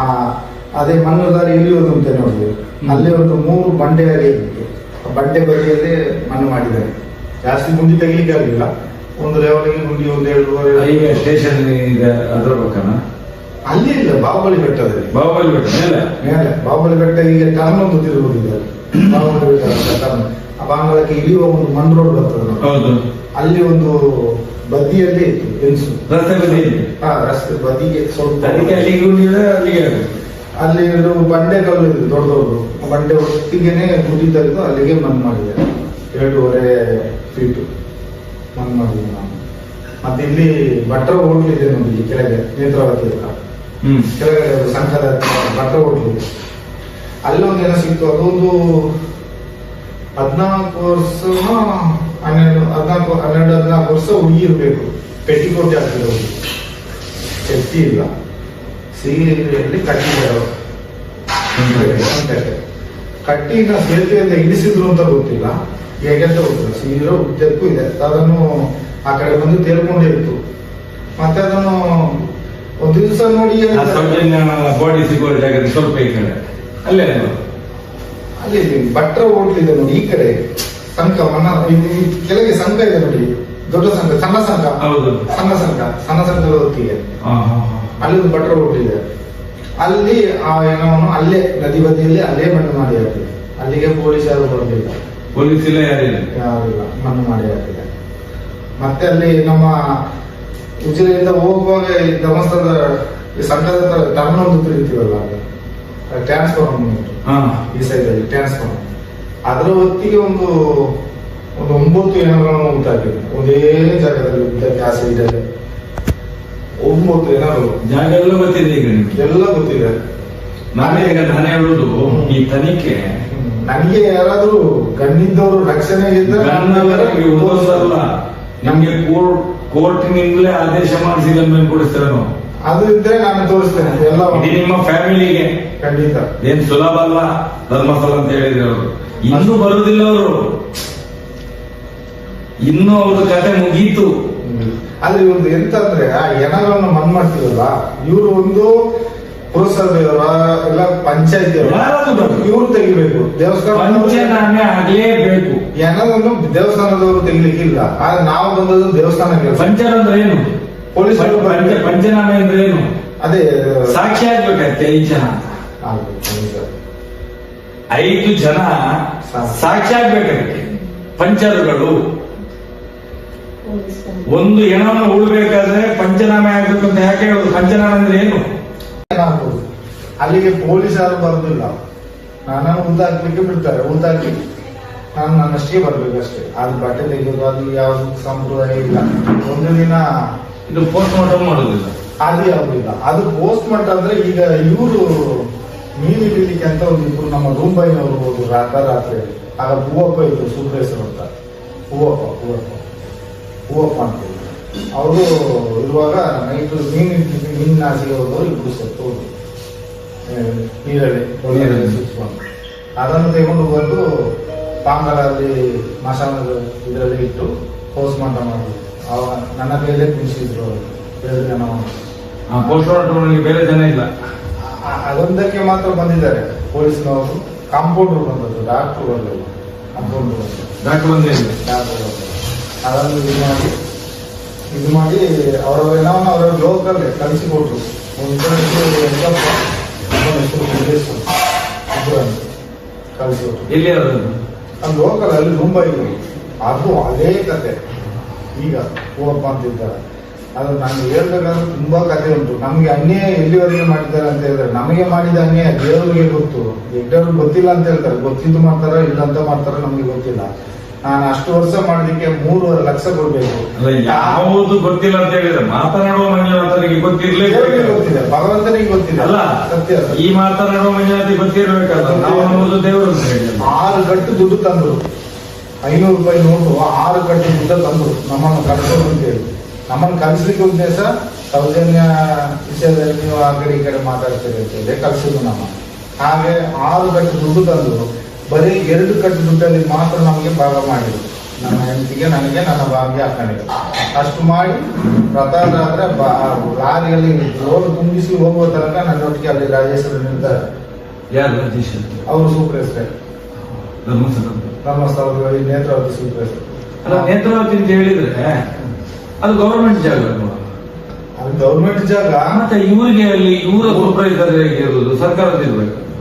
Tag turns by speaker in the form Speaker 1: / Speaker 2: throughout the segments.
Speaker 1: ಆ ಅದೇ ಮಣ್ಣದಾರಿ ಇಲ್ಲಿ ಒಂದು ಉಂಟೆ ನೋಡಿ. ಅಲ್ಲಿ ಒಂದು ಮೂರು ಬಂಡೆ ಆ ಬಂಡೆ ಬದಿಯಲ್ಲಿ ಮಣ್ಣು ಮಾಡಿದ್ದಾರೆ. ಜಾಸ್ತಿ ಗುಂಡಿ ತೆಗಿಲಿಕ್ಕೆ ಆಗಲಿಲ್ಲ. ಒಂದು ಲೆವೆಲ್ಗೆ ಗುಂಡಿ ಒಂದು ಎರಡೂವರೆ
Speaker 2: ಈಗ ಸ್ಟೇಷನ್ ಇದೆ ಅದರ ಪಕ್ಕನ
Speaker 1: ಅಲ್ಲಿ ಇಲ್ಲ ಬಾಹುಬಲಿ ಬೆಟ್ಟದಲ್ಲಿ
Speaker 2: ಬಾಹುಬಲಿ ಬೆಟ್ಟ ಮೇಲೆ?
Speaker 1: ಮೇಲೆ. ಬಾಹುಬಲಿ ಬೆಟ್ಟ ಈಗ ಟರ್ನ್ ಒಂದು ತಿರುಗುದಿದೆ ಬಾಹುಬಲಿ ಬೆಟ್ಟ ಅಂತ ಟರ್ನ್. ಆ ಬಾಂಗ್ಲಕ್ಕೆ ಇಳಿಯುವ ಒಂದು ಮಣ್ಣು ರೋಡ್ ಬರ್ತದೆ
Speaker 2: ಹೌದು.
Speaker 1: ಅಲ್ಲಿ ಒಂದು ಬದಿಯಲ್ಲಿ ಇತ್ತು
Speaker 2: ರಸ್ತೆ ಬದಿ
Speaker 1: ಹಾ ರಸ್ತೆ ಬದಿಗೆ ಸ್ವಲ್ಪ
Speaker 2: ಅದಕ್ಕೆ ಅಲ್ಲಿಗೆ ಉಳಿದ್ರೆ ಅಲ್ಲಿಗೆ.
Speaker 1: ಅಲ್ಲಿ ಎರಡು ಬಂಡೆ ಕಲ್ಲು ಇದೆ ದೊಡ್ಡ ದೊಡ್ಡ ಆ ಬಂಡೆ ಒಟ್ಟಿಗೆನೆ ಗುಡಿ ತೆಗೆದು ಅಲ್ಲಿಗೆ ಮನ್ ಮಾಡಿದೆ. ಎರಡೂವರೆ ಫೀಟು ಮನ್ ಮಾಡಿದೆ ನಾನು. ಮತ್ತೆ ಇಲ್ಲಿ ಭಟ್ರ ಹೋಟ್ಲಿದೆ ಇದೆ ನೋಡಿ ಕೆಳಗೆ ನೇತ್ರಾವತಿ ಹತ್ರ. ಕೆಳಗಡೆ ಸಂಘದ ಹತ್ರ ಭಟ್ರ ಹೋಟ್ಲಿದೆ ಇದೆ. ಅಲ್ಲೊಂದು ಏನೋ ಸಿಕ್ತು ಅದೊಂದು ಹದಿನಾಲ್ಕು ವರ್ಷ ಹನ್ನೆರಡು, ಹದಿನಾಲ್ಕು ಹನ್ನೆರಡು, ಹದಿನಾಲ್ಕು ವರ್ಷ ಹುಡುಗಿ ಇರಬೇಕು ಪೆಟ್ಟಿಕೋಟಿ ಹಾಕಿರೋದು ಶಕ್ತಿ ಇಲ್ಲ. ಸೀರೆಯಲ್ಲಿ ಅಂತೆ. ಕಟ್ಟಿನ ಸೇತುವೆಯಿಂದ ಇಳಿಸಿದ್ರು ಅಂತ ಗೊತ್ತಿಲ್ಲ. ಹೇಗೆ ಅಂತ ಗೊತ್ತಿಲ್ಲ. ಸೀರೆ, ಉದ್ದಕ್ಕೂ ಇದೆ. ಅದನ್ನು ಆ ಕಡೆ ಬಂದು ತೇಲ್ಕೊಂಡಿತ್ತು ಮತ್ತೆ ಅದನ್ನು ಒಂದು ದಿವಸ ನೋಡಿ
Speaker 2: ಸೌಜನ್ಯ ಬಾಡಿ ಸಿಗೋ ಜಾಗದಲ್ಲಿ ಸ್ವಲ್ಪ ಈ ಕಡೆ. ಅಲ್ಲೇ
Speaker 1: ಅಲ್ಲಿ ಭಟ್ರ ಹೋಟ್ಲ್ ಇದೆ ನೋಡಿ ಈ ಕಡೆ ಸಂಘ ಕೆಳಗೆ ಸಂಘ ಇದೆ ನೋಡಿ ದೊಡ್ಡ ಸಂಘ ಸಣ್ಣ ಸಂಘ.
Speaker 2: ಹೌದು.
Speaker 1: ಸಣ್ಣ ಸಂಘ ಸಣ್ಣ ಸಂಘದ ಹೊತ್ತಿಗೆ ಅಲ್ಲಿ ಒಂದು ಭಟ್ರ ಹೋಟ್ಲ್ ಇದೆ ಅಲ್ಲಿ ಆ ಏನೋ ಅಲ್ಲೇ ನದಿ ಬದಿಯಲ್ಲಿ ಅಲ್ಲೇ ಮಣ್ಣು ಮಾಡಿ ಹಾಕಿದೆ ಅಲ್ಲಿಗೆ ಪೊಲೀಸ್ ಯಾರು ಬರಲಿಲ್ಲ
Speaker 2: ಪೊಲೀಸ್ ಇಲ್ಲ ಯಾರಿಲ್ಲ
Speaker 1: ಯಾರಿಲ್ಲ ಮಣ್ಣು ಮಾಡಿ ಹಾಕಿದೆ ಮತ್ತೆ ಅಲ್ಲಿ ನಮ್ಮ ಉಜಿರೆಯಿಂದ ಹೋಗುವಾಗ ಈ ಧರ್ಮಸ್ಥಳದ ಸಂಘದ ಟರ್ನ್ ಒಂದು ಟ್ರಾನ್ಸ್ಫಾರ್ಮ್ ಈ ಸೈಡಲ್ಲಿ ಟ್ರಾನ್ಸ್ಫಾರ್ಮ್ ಅದರ ಹೊತ್ತಿಗೆ ಒಂದು ಒಂದು ಒಂಬತ್ತು ಏನಾದ್ರು ಉಂಟಾಗಿದೆ. ಒಂದೇ ಜಾಗದಲ್ಲಿ ಉದ್ದಕ್ಕೆ ಆ ಸೈಡಲ್ಲಿ ಒಂಬತ್ತು ಏನಾದ್ರು
Speaker 2: ಜಾಗ ಎಲ್ಲ ಗೊತ್ತಿದೆ ಈಗ ನಿಮ್ಗೆ?
Speaker 1: ಎಲ್ಲ ಗೊತ್ತಿದೆ.
Speaker 2: ನಾನೇ ಈಗ ನಾನೇ ಹೇಳುದು ಈ ತನಿಖೆ.
Speaker 1: ನನಗೆ ಯಾರಾದ್ರೂ ಗಣ್ಣಿದ್ದವರು ರಕ್ಷಣೆ
Speaker 2: ನಮ್ಗೆ ಕೋರ್ಟ್ ಕೋರ್ಟಿನಿಂದಲೇ ಆದೇಶ ಮಾಡಿಸಿದ ಮೇಲೆ ಕೊಡಿಸ್ತಾರೆ ನಾವು
Speaker 1: ಅದು ಇದ್ರೆ ನಾನು ತೋರಿಸ್ತೇನೆ. ಎಲ್ಲ
Speaker 2: ಇದು ನಿಮ್ಮ ಫ್ಯಾಮಿಲಿಗೆ.
Speaker 1: ಖಂಡಿತ.
Speaker 2: ಏನ್ ಸುಲಭ ಅಲ್ಲ ಧರ್ಮಸ್ಥಳ ಅಂತ ಹೇಳಿದ್ರೆ ಅವರು. ಇನ್ನೂ ಬರುದಿಲ್ಲ ಅವರು. ಇನ್ನು ಅವ್ರ ಕತೆ ಮುಗೀತು.
Speaker 1: ಆದ್ರೆ ಒಂದು ಎಂತ ಅಂದ್ರೆ ಆ ಎಣಗಳನ್ನು ಮನ್ ಮಾಡ್ತೀವಲ್ಲ ಇವ್ರು ಒಂದು ಪುರಸಭೆಯವರ ಇಲ್ಲ ಪಂಚಾಯತಿ. ಇವ್ರು ತೆಗಿಬೇಕು. ದೇವಸ್ಥಾನ
Speaker 2: ಪಂಚನಾಮೆ ಆಗ್ಲೇಬೇಕು.
Speaker 1: ಎಣವನ್ನು ದೇವಸ್ಥಾನದವರು ತೆಗಿಲಿಕ್ಕಿಲ್ಲ. ಆದ್ರೆ ನಾವು ಬಂದದ್ದು ದೇವಸ್ಥಾನ
Speaker 2: ಪಂಚರ ಅಂದ್ರೆ ಏನು?
Speaker 1: ಪೊಲೀಸರು
Speaker 2: ಪಂಚ ಪಂಚನಾಮೆ ಅಂದ್ರೆ ಏನು?
Speaker 1: ಅದೇ
Speaker 2: ಸಾಕ್ಷಿ ಆಗ್ಬೇಕಾಯ್ತು ಐದು ಜನ. ಐದು ಜನ. ಸಾಕ್ಷಿ ಆಗ್ಬೇಕಂತೆ ಪಂಚರುಗಳು. ಒಂದು ಹೆಣವನ್ನು ಉಳ್ಬೇಕಾದ್ರೆ ಪಂಚನಾಮೆ ಆಗ್ಬೇಕು ಅಂತ ಯಾಕೆ ಹೇಳುದು? ಪಂಚನಾಮೆ ಅಂದ್ರೆ ಏನು?
Speaker 1: ಅಲ್ಲಿಗೆ ಪೊಲೀಸ್ ಯಾರು ಬರುದಿಲ್ಲ. ನಾನು ಉದ್ದಾಕ್ಲಿಕ್ಕೆ ಬಿಡ್ತಾರೆ ಉದ್ದಾಕಿ ನಾನು ನನ್ನಷ್ಟೇ ಬರ್ಬೇಕಷ್ಟೇ. ಅದು ಬಟ್ಟೆ ತೆಗೆಯೋದು ಅದು ಯಾವ ಸಂಪ್ರದಾಯ ಇಲ್ಲ. ಒಂದು ದಿನ
Speaker 2: ಇದು ಪೋಸ್ಟ್ ಮಾರ್ಟಮ್ ಮಾಡೋದಿಲ್ಲ.
Speaker 1: ಅದು ಯಾವುದಿಲ್ಲ. ಅದು ಪೋಸ್ಟ್ ಮಾರ್ಟಮ್ ಅಂದ್ರೆ ಈಗ ಇವರು ಮೀನು ಹಿಡಿಲಿಕ್ಕೆ ಅಂತ ಒಂದು ಇಬ್ರು ನಮ್ಮ ರೂಂಬೈನವರು ಹೋದ್ರು ರಾತ್ರಿ ರಾತ್ರಿ. ಆಗ ಹೂವಪ್ಪ ಇದ್ರು ಸುಬ್ರೇಶ್ವರ ಅಂತ. ಹೂವಪ್ಪ ಹೂವಪ್ಪ. ಹೂವಪ್ಪ ಅಂತ ಅವರು ಇರುವಾಗ ನೈಟ್ ಮೀನು ಹಿಡ್ಲಿಕ್ಕೆ ಮೀನು ನಾಸಿಗೆ ಹೋದವರು ಇಬ್ರು ಸತ್ತು ಹೋದ್ರು. ನೀರಲ್ಲಿ ನೀರಲ್ಲಿ. ಸುತ್ಕೊಂಡು ಅದನ್ನು ತಗೊಂಡು ಬಂದು ಪಾಂಗಲಲ್ಲಿ ಮಶಾನದ ಇದರಲ್ಲಿ ಇಟ್ಟು ಪೋಸ್ಟ್ ಮಾರ್ಟಮ್ ಮಾಡಿದ್ರು. ಅವ ನನ್ನ ಕೈಯಲ್ಲೇ ಕುಣಿಸಿದ್ರು ಎರಡು ಜನ
Speaker 2: ಪೋಸ್ಟ್ ಮಾರ್ಟಮ್ ಬೇರೆ ಜನ ಇಲ್ಲ.
Speaker 1: ಅದೊಂದಕ್ಕೆ ಮಾತ್ರ ಬಂದಿದ್ದಾರೆ. ಪೊಲೀಸ್ನವರು ಕಾಂಪೌಂಡರ್ ಬಂದದ್ದು ಡಾಕ್ಟರ್ ಬಂದದ್ದು ಕಾಂಪೌಂಡರ್
Speaker 2: ಡಾಕ್ಟರ್ ಬಂದಿದ್ದಾರೆ ಇಲ್ಲ.
Speaker 1: ಡಾಕ್ಟರ್ ಬಂದರು ಅದನ್ನು ಇದು ಮಾಡಿ ಇದು ಮಾಡಿ ಅವರ ಏನವನ್ನ ಅವರ ಲೋಕಲ್ ಕಳಿಸಿಕೊಟ್ರು. ಕಳಿಸಿಕೊಟ್ರು.
Speaker 2: ಎಲ್ಲಿ ಅದು
Speaker 1: ಲೋಕಲ್ ಅಲ್ಲಿ ಮುಂಬೈ ಅದು ಅದೇ ಕತೆ. ಈಗ ಹೂವಪ್ಪ ಅಂತಿದ್ದಾರೆ ಅದು ನಾನು ಹೇಳ್ಬೇಕಾದ್ರೆ ತುಂಬಾ ಕಥೆ ಉಂಟು. ನಮ್ಗೆ ಅನ್ಯಾಯ ಎಲ್ಲಿವರೆಗೆ ಮಾಡಿದ್ದಾರೆ ಅಂತ ಹೇಳಿದ್ರೆ ನಮಗೆ ಮಾಡಿದ ಅನ್ಯಾಯ ದೇವರಿಗೆ ಗೊತ್ತು. ಎಲ್ಲರೂ ಗೊತ್ತಿಲ್ಲ ಅಂತ ಹೇಳ್ತಾರೆ. ಗೊತ್ತಿದ್ದು ಮಾಡ್ತಾರ ಇಲ್ಲ ಅಂತ ಮಾಡ್ತಾರ ನಮ್ಗೆ ಗೊತ್ತಿಲ್ಲ. ನಾನು ಅಷ್ಟು ವರ್ಷ ಮಾಡೋದಕ್ಕೆ ಮೂರುವರೆ ಲಕ್ಷ ಕೊಡ್ಬೇಕು.
Speaker 2: ಅಲ್ಲ ಯಾವುದು ಗೊತ್ತಿಲ್ಲ ಅಂತ ಹೇಳಿದ್ರೆ ಮಾತನಾಡುವ ಮಂಜುನಾಥನಿಗೆ ಗೊತ್ತಿರ್ಲೇಬೇಕು
Speaker 1: ಗೊತ್ತಿದೆ. ಭಗವಂತನಿಗೆ ಗೊತ್ತಿದೆ.
Speaker 2: ಅಲ್ಲ
Speaker 1: ಸತ್ಯ.
Speaker 2: ಈ ಮಾತನಾಡುವ ಮಂಜುನಾಥಿ ಗೊತ್ತಿರ್ಬೇಕಲ್ಲ. ನಾವು ದೇವರು ಅಂತ.
Speaker 1: ಆರು ಗಟ್ಟು ದುಡ್ಡು ತಂದ್ರು. ಐನೂರು ರೂಪಾಯಿ ನೋಟು ಆರು ಗಂಟೆ ದುಡ್ಡು ತಂದು ನಮ್ಮನ್ನು ಕರೆಸೋದು ಅಂತೇಳಿ ನಮ್ಮನ್ನು ಕಲಿಸ್ಲಿಕ್ಕೆ ಉದ್ದೇಶ ಸೌಜನ್ಯ ವಿಷಯದಲ್ಲಿ ನೀವು ಆ ಕಡೆ ಈ ಕಡೆ ಮಾತಾಡ್ತೀರಿ ಅಂತೇಳಿ ಕಲಿಸಿದ್ರು ನಮ್ಮ. ಹಾಗೆ ಆರು ಗಂಟೆ ದುಡ್ಡು ತಂದು ಬರೀ ಎರಡು ಕಟ್ಟು ದುಡ್ಡಲ್ಲಿ ಮಾತ್ರ ನಮಗೆ ಭಾಗ ಮಾಡಿದ್ರು. ನನ್ನ ಹೆಂಡತಿಗೆ ನನಗೆ ನನ್ನ ಭಾಗ್ಯ ಹಾಕೊಂಡಿದೆ ಅಷ್ಟು ಮಾಡಿ ರಥಾದ್ರೆ ಬಾ ಲಾರಿಯಲ್ಲಿ ಜೋರ್ ತುಂಬಿಸಿ ಹೋಗುವ ತನಕ ನನ್ನೊಟ್ಟಿಗೆ ಅಲ್ಲಿ ರಾಜೇಶ್ವರ ನಿಲ್ತಾರೆ
Speaker 2: ಯಾರು ರಾಜೇಶ್ ಅಂತ?
Speaker 1: ಅವರು ಸೂಪರ್ವೈಸರ್
Speaker 2: ಧರ್ಮಸ್ಥಳ.
Speaker 1: ಧರ್ಮಸ್ಥಳದಲ್ಲಿ ನೇತ್ರಾವತಿ ಸೂಪರ್ವೈಸರ್
Speaker 2: ಅಲ್ಲ ನೇತ್ರಾವತಿ ಅಂತ ಹೇಳಿದ್ರೆ ಅದು ಗೌರ್ಮೆಂಟ್ ಜಾಗ?
Speaker 1: ಅದು ಗೌರ್ಮೆಂಟ್ ಜಾಗ
Speaker 2: ಮತ್ತೆ ಇವರಿಗೆ ಅಲ್ಲಿ ಇವರ ಸೂಪರ್ವೈಸರ್ ಇರುವುದು ಸರ್ಕಾರದ ಇರ್ಬೇಕು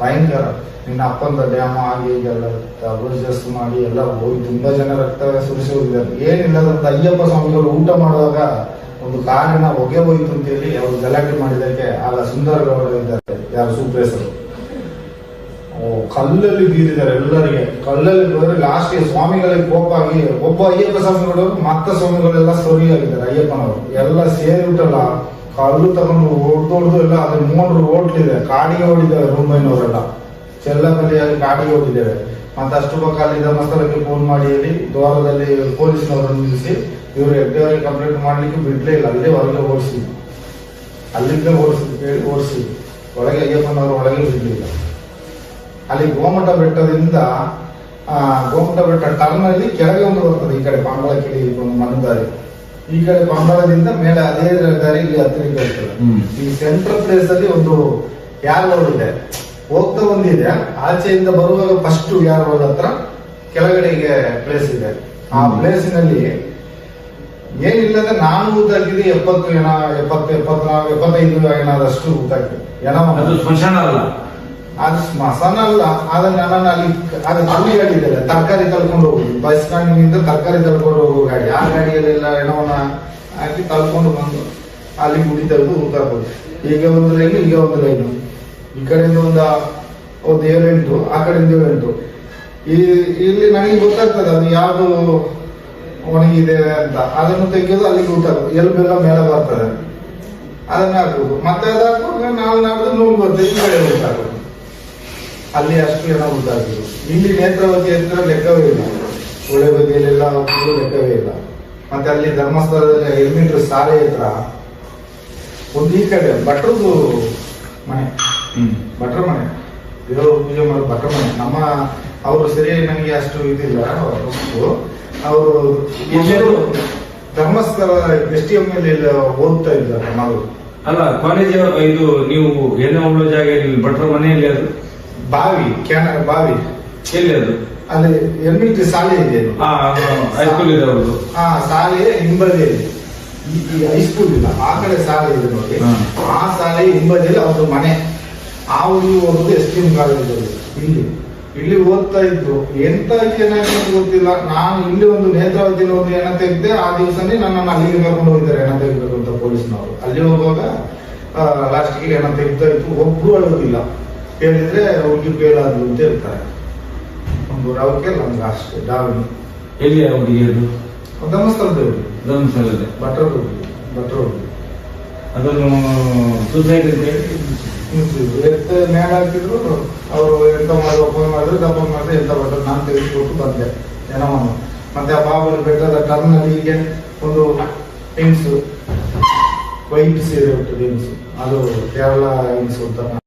Speaker 1: ಭಯಂಕರ. ನಿನ್ನ ಅಪ್ಪಂದ ಡ್ಯಾಮ್ ಆಗಿ ಈಗೆಲ್ಲ ಮಾಡಿ ಎಲ್ಲ ಹೋಗಿ ತುಂಬಾ ಜನ ರಕ್ತ ಸುರಿಸಿ ಏನಿಲ್ಲ ಏನಿಲ್ಲದಂತ ಅಯ್ಯಪ್ಪ ಸ್ವಾಮಿಗಳು ಊಟ ಮಾಡುವಾಗ ಒಂದು ಕಾರಿನ ಹೊಗೆ ಹೋಯ್ತು ಅಂತೇಳಿ ಅವರು ಗಲಾಟೆ ಮಾಡಿದಕ್ಕೆ ಆಗ ಸುಂದರ ಗೌಡ ಇದ್ದಾರೆ. ಯಾರು? ಸೂಪ್ರೇಸರು ಓ, ಕಲ್ಲಲ್ಲಿ ಬೀರಿದ್ದಾರೆ ಎಲ್ಲರಿಗೆ. ಕಲ್ಲಲ್ಲಿ ಹೋದ್ರೆ ಲಾಸ್ಟ್ ಸ್ವಾಮಿಗಳಿಗೆ ಕೋಪ ಆಗಿ ಒಬ್ಬ ಅಯ್ಯಪ್ಪ ಸ್ವಾಮಿಗಳು ಮತ್ತ ಸ್ವಾಮಿಗಳೆಲ್ಲ ಸೊರಿ ಆಗಿದ್ದಾರೆ. ಅಯ್ಯಪ್ಪನವರು. ಎಲ್ಲ ಸೇರಿಬಿಟ್ಟಲ್ಲ ಕಲ್ಲು ತಗೊಂಡು ಹೊಡೆದು ಎಲ್ಲ ಅದ್ರ ಮೂರು ಓಟ್ಲಿದೆ ಕಾಡಿಗೆ ಹೊಡಿದ್ದಾರೆ ರೂಮೈನವರೆಲ್ಲ ಅಲ್ಲಿ ಕಾಡಿಗೆ ಓಡಿದ್ದೇವೆ ಮತ್ತೆ ಅಷ್ಟು ಪಕ್ಕ ಅಲ್ಲಿ ಧರ್ಮಸ್ಥಳಕ್ಕೆ ಫೋನ್ ಮಾಡಿ ಹೇಳಿ ದ್ವಾರದಲ್ಲಿ ಪೊಲೀಸ್ನವರನ್ನು ನಿಲ್ಲಿಸಿ ಇವರು ಹೆಗ್ಡೆಯವರಿಗೆ ಕಂಪ್ಲೇಂಟ್ ಮಾಡ್ಲಿಕ್ಕೆ ಬಿಡ್ಲೇ ಇಲ್ಲ. ಅಲ್ಲೇ ಹೊರಗೆ ಓಡಿಸಿ. ಅಲ್ಲಿಂದ ಓಡಿಸಿ ಹೇಳಿ ಓಡಿಸಿ. ಒಳಗೆ ಅಯ್ಯಪ್ಪನವರು ಒಳಗೆ ಬಿಡಲಿಲ್ಲ. ಅಲ್ಲಿ ಗೋಮಟ ಬೆಟ್ಟದಿಂದ ಆ, ಗೋಮಟ ಬೆಟ್ಟ ಟರ್ನ್ ಅಲ್ಲಿ ಕೆಳಗೆ ಒಂದು ಬರ್ತದೆ. ಈ ಕಡೆ ಪಂಬಳ ಕಿಡಿ ಒಂದು ಈ ಕಡೆ ಬಂಗಾಳದಿಂದ ಮೇಲೆ ಅದೇ ದಾರಿ ಇಲ್ಲಿ ಹೋಗ್ತದೆ ಈ ಸೆಂಟ್ರಲ್ ಪ್ಲೇಸ್ ಅಲ್ಲಿ ಒಂದು ಯಾರ್ ರೋಡ್ ಇದೆ ಹೋಗ್ತಾ ಒಂದಿದೆ ಆಚೆಯಿಂದ ಬರುವಾಗ ಫಸ್ಟ್ ಯಾರ್ ರೋಡ್ ಹತ್ರ ಕೆಳಗಡೆಗೆ ಪ್ಲೇಸ್ ಇದೆ. ಆ ಪ್ಲೇಸ್ನಲ್ಲಿ ಏನಿಲ್ಲ ಏನಿಲ್ಲದ ನಾನು ಊದಾಗಿದೆ ಎಪ್ಪತ್ತು ಏನ ಎಪ್ಪತ್ತು ಎಪ್ಪತ್ನಾಲ್ಕು ಎಪ್ಪತ್ತೈದು ಏನಾದಷ್ಟು
Speaker 2: ಊದಾಗಿದೆ
Speaker 1: ಏನೋ
Speaker 2: ಸ್ಮಶಾನ ಅಲ್ಲ.
Speaker 1: ಅದು ಸ್ಮಶಾನ ಅಲ್ಲ, ಆದ್ರೆ ನಾನು ಅಲ್ಲಿ ಅದು ಅಲ್ಲಿ ಗಾಡಿ ಇದೆ ತರಕಾರಿ ತಲ್ಕೊಂಡು ಹೋಗುದು. ಬಸ್ ಸ್ಟ್ಯಾಂಡಿನಿಂದ ತರಕಾರಿ ತಲ್ಕೊಂಡು ಹೋಗೋ ಗಾಡಿ. ಆ ಗಾಡಿಯಲ್ಲೆಲ್ಲ ಹೆಣವನ್ನ ಹಾಕಿ ತಲ್ಕೊಂಡು ಬಂದು ಅಲ್ಲಿ ಗುಡಿ ತೆಗೆದು ಊತಾಕೋದು ಈಗ ಒಂದು ಲೈನು ಈಗ ಒಂದು ಲೈನು ಈ ಕಡೆಯಿಂದ ಒಂದು ಒಂದು ಏಳೆಂಟು, ಆ ಕಡೆಯಿಂದ ಏಳೆಂಟು. ಈ, ಇಲ್ಲಿ ನನಗೆ ಗೊತ್ತಾಗ್ತದೆ ಅದು ಯಾವುದು ಒಣಗಿದೆ ಅಂತ. ಅದನ್ನು ತೆಗೆಯೋದು ಅಲ್ಲಿಗೆ ಊಟಾಕೋದು ಎಲ್ಬೆಲ್ಲ ಮೇಲೆ ಬರ್ತದೆ. ಅದನ್ನ ಹಾಕ್ಬೋದು ಮತ್ತೆ ಅದು ನಾವು ನಾಡ್ದು ನೂರು ಬರ್ತದೆ, ಈ ಕಡೆ ಅಲ್ಲಿ ಅಷ್ಟು ಜನ ಉದ್ದಾಗಿರು ಇಲ್ಲಿ ನೇತ್ರಾವತಿ ಅಂತ ಲೆಕ್ಕವೇ ಇಲ್ಲ. ಒಳ್ಳೆ ಬದಿಯಲ್ಲೆಲ್ಲ ಲೆಕ್ಕವೇ ಇಲ್ಲ. ಮತ್ತೆ ಅಲ್ಲಿ ಧರ್ಮಸ್ಥಳದಲ್ಲಿ ಐದು ಮೀಟರ್ ಸಾಲೆ ಹತ್ರ ಒಂದು ಈ ಕಡೆ ಭಟ್ರದ್ದು ಮನೆ.
Speaker 2: ಹ್ಮ್.
Speaker 1: ಭಟ್ರ ಮನೆ. ದೇವರು ಪೂಜೆ ಮಾಡೋ ಭಟ್ರ ಮನೆ. ನಮ್ಮ ಅವರು ಸರಿ ನನಗೆ ಅಷ್ಟು ಇದಿಲ್ಲ. ಅವರು
Speaker 2: ಎಲ್ಲರೂ?
Speaker 1: Dharmasthala S T M L ಓದ್ತಾ ಇದ್ದಾರೆ ಮಗಳು
Speaker 2: ಅಲ್ಲ ಕಾಲೇಜ್ ಇದು ನೀವು ಏನೋ ಜಾಗ ಇಲ್ಲಿ ಭಟ್ರ ಮನೆಯಲ್ಲಿ ಅದು
Speaker 1: ಬಾವಿ ಕ್ಯಾನ ಬಾವಿ.
Speaker 2: ಎಲ್ಲಿ ಅದು?
Speaker 1: ಅಲ್ಲಿ ಎಲ್ಮಿಟ್ರಿ ಶಾಲೆ ಇದೆ
Speaker 2: ಹಾ ಹೈಸ್ಕೂಲ್ ಇದೆ ಅವರು
Speaker 1: ಹಾ ಶಾಲೆ ಹಿಂಬದಿಯಲ್ಲಿ. ಈ ಈ ಹೈಸ್ಕೂಲ್ ಇಲ್ಲ ಆ ಕಡೆ ಶಾಲೆ ಇದೆ ನೋಡಿ. ಆ ಶಾಲೆ ಹಿಂಬದಿಯಲ್ಲಿ ಅವ್ರ ಮನೆ. ಆ ಊರಿಗೆ ಹೋಗೋದು ಎಸ್ ಟಿ ಎಂ ಕಾಲೇಜಲ್ಲಿ ಇಲ್ಲಿ ಇಲ್ಲಿ ಓದ್ತಾ ಇದ್ರು. ಎಂತ ಏನಾಗಿದೆ ಅಂತ ಗೊತ್ತಿಲ್ಲ. ನಾನು ಇಲ್ಲಿ ಒಂದು ನೇತ್ರಾವತಿಯಲ್ಲಿ ಒಂದು ಏನ ತೆಗೆದೆ ಆ ದಿವಸನೇ ನನ್ನನ್ನು ಅಲ್ಲಿಗೆ ಕರ್ಕೊಂಡು ಹೋಗಿದ್ದಾರೆ ಏನ ತೆಗಿಬೇಕು ಅಂತ ಪೊಲೀಸ್ನವರು. ಅಲ್ಲಿ ಹೋಗುವಾಗ ಲಾಸ್ಟ್ ಏನ ತೆಗಿತಾ ಇತ್ತು ಒಬ್ರು ಅಳುವುದಿಲ್ಲ ಹೇಳಿದ್ರೆ ಅವ್ರಿಗೆ ಆದ್ಲು ಅಂತ ಹೇಳ್ತಾರೆ. ಒಂದು ರವಕ್ಕೆ ನಮ್ಗೆ ಅಷ್ಟೇ ಡಾವಣಿ
Speaker 2: ಎಲ್ಲಿ ಹುಡುಗಿ ಅದು?
Speaker 1: ಧರ್ಮಸ್ಥಳದಲ್ಲಿ
Speaker 2: ಧರ್ಮಸ್ಥಳದಲ್ಲಿ.
Speaker 1: ಭಟ್ರ ಭಟ್ರ
Speaker 2: ಅದನ್ನು ಸುಸೈಡ್ ಅಂತ ಹೇಳಿ?
Speaker 1: ಎತ್ತ ಮೇಲೆ ಹಾಕಿದ್ರು ಅವರು ಎಂತ ಮಾಡಿ ಓಪನ್ ಮಾಡಿದ್ರು ದಪ್ಪ ಮಾಡಿದ್ರೆ ಎಂತ ಬಟ್ಟರು ನಾನು ತೆಗೆದುಕೊಟ್ಟು ಬಂದೆ. ಏನೋ ಮತ್ತೆ ಆ ಬಾಬುಲಿ ಬೆಟ್ಟದ ಟರ್ನಲ್ಲಿ ಹೀಗೆ ಒಂದು ಹೆಂಗ್ಸು ವೈಟ್ ಸೀರೆ ಬಿಟ್ಟು ಹೆಂಗ್ಸು ಅದು ಕೇರಳ ಹೆಂಗ್ಸು ಅಂತ.